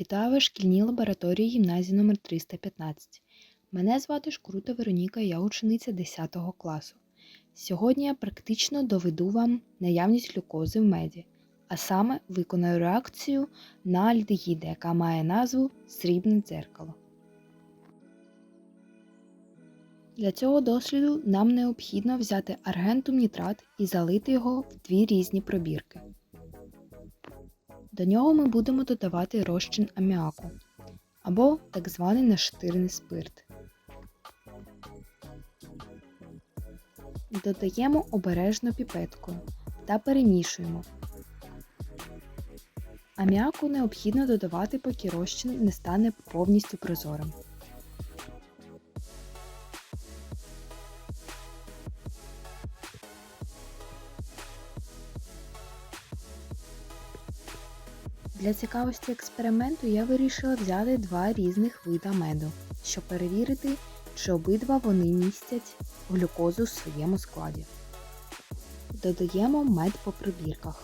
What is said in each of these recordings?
Вітаю в шкільній лабораторії гімназії номер 315 Мене звати Шкрута Вероніка, я учениця 10 класу. Сьогодні я практично доведу вам наявність глюкози в меді, а саме виконаю реакцію на альдегіди, яка має назву срібне дзеркало. Для цього досліду нам необхідно взяти аргентум нітрат і залити його в дві різні пробірки. До нього ми будемо додавати розчин аміаку або так званий наштирний спирт. Додаємо обережно піпеткою та перемішуємо. Аміаку необхідно додавати, поки розчин не стане повністю прозорим. Для цікавості експерименту я вирішила взяти два різних вида меду, щоб перевірити, чи обидва вони містять глюкозу в своєму складі. Додаємо мед по прибірках.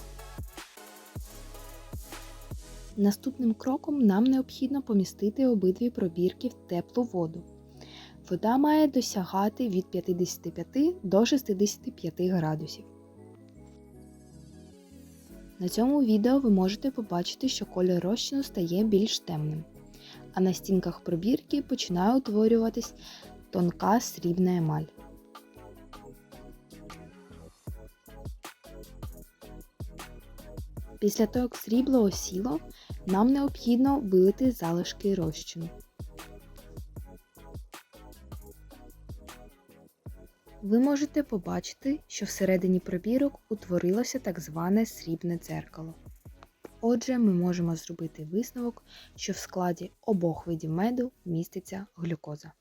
Наступним кроком нам необхідно помістити обидві пробірки в теплу воду. Вода має досягати від 55 до 65 градусів. На цьому відео ви можете побачити, що колір розчину стає більш темним, а на стінках пробірки починає утворюватись тонка срібна емаль. Після того, як срібло осіло, нам необхідно вилити залишки розчину. Ви можете побачити, що всередині пробірок утворилося так зване срібне дзеркало. Отже, ми можемо зробити висновок, що в складі обох видів меду міститься глюкоза.